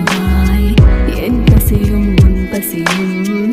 தருவாய் என் பசியும் உன் பசியும்